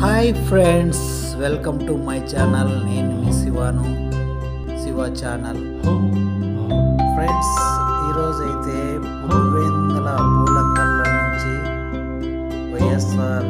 hi friends welcome to my channel నేను మీ శివాను శివ ఛానల్ ఫ్రెండ్స్ ఈరోజు అయితే పులివెందుల పూలంకల్ల నుంచి వైఎస్ఆర్